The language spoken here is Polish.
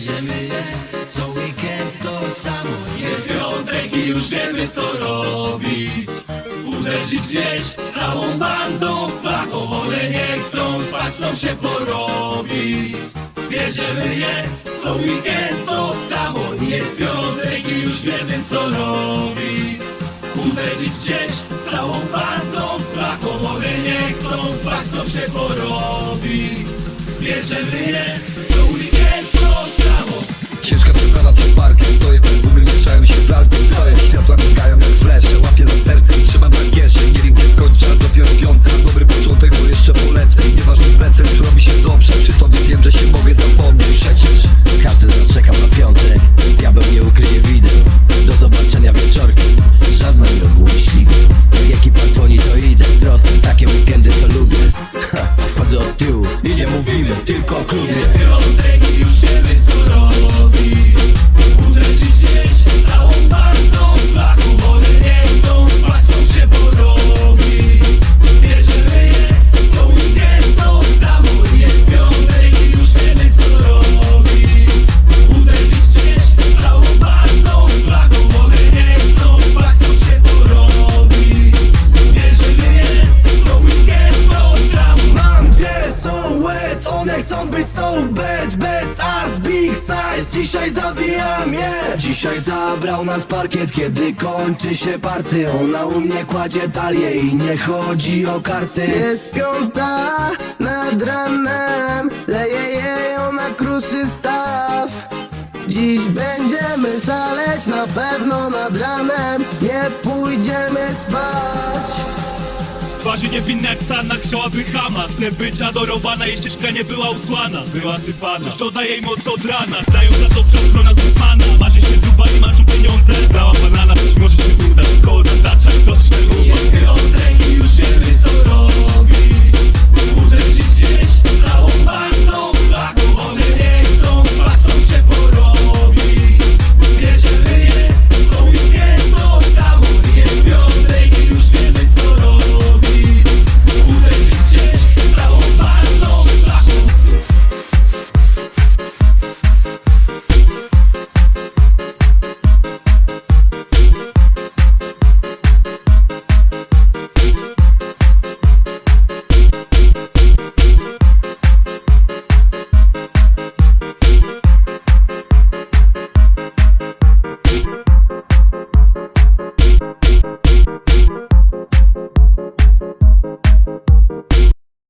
bierzemy je Co weekend to samo Jest piątek i już wiemy co robić. Uderzyć gdzieś całą bandą w flaką One nie chcą spać, chcą się porobić. Bierzemy je co weekend to samo Jest piątek i już wiemy co robić. Uderzyć gdzieś całą bandą w flaką One nie chcą spać, chcą się porobić Bierzemy je co weekend to samo Ciężka przeprawa przed parkiem Stoję je Dzisiaj zabrał nas parkiet, kiedy kończy się party. Ona u mnie kładzie talię i nie chodzi o karty. Jest piąta nad ranem, leje jej, ona kruszy staw. Dziś będziemy szaleć, na pewno nad ranem. Nie pójdziemy spać twarzy niewinna jak Sanna chciałaby chama Chce być adorowana, jej ścieżka nie była usłana. Była sypana, już to daje jej moc od rana? Dają za to przeochrona z Marzy się duba i marzą pieniądze. Znała banana,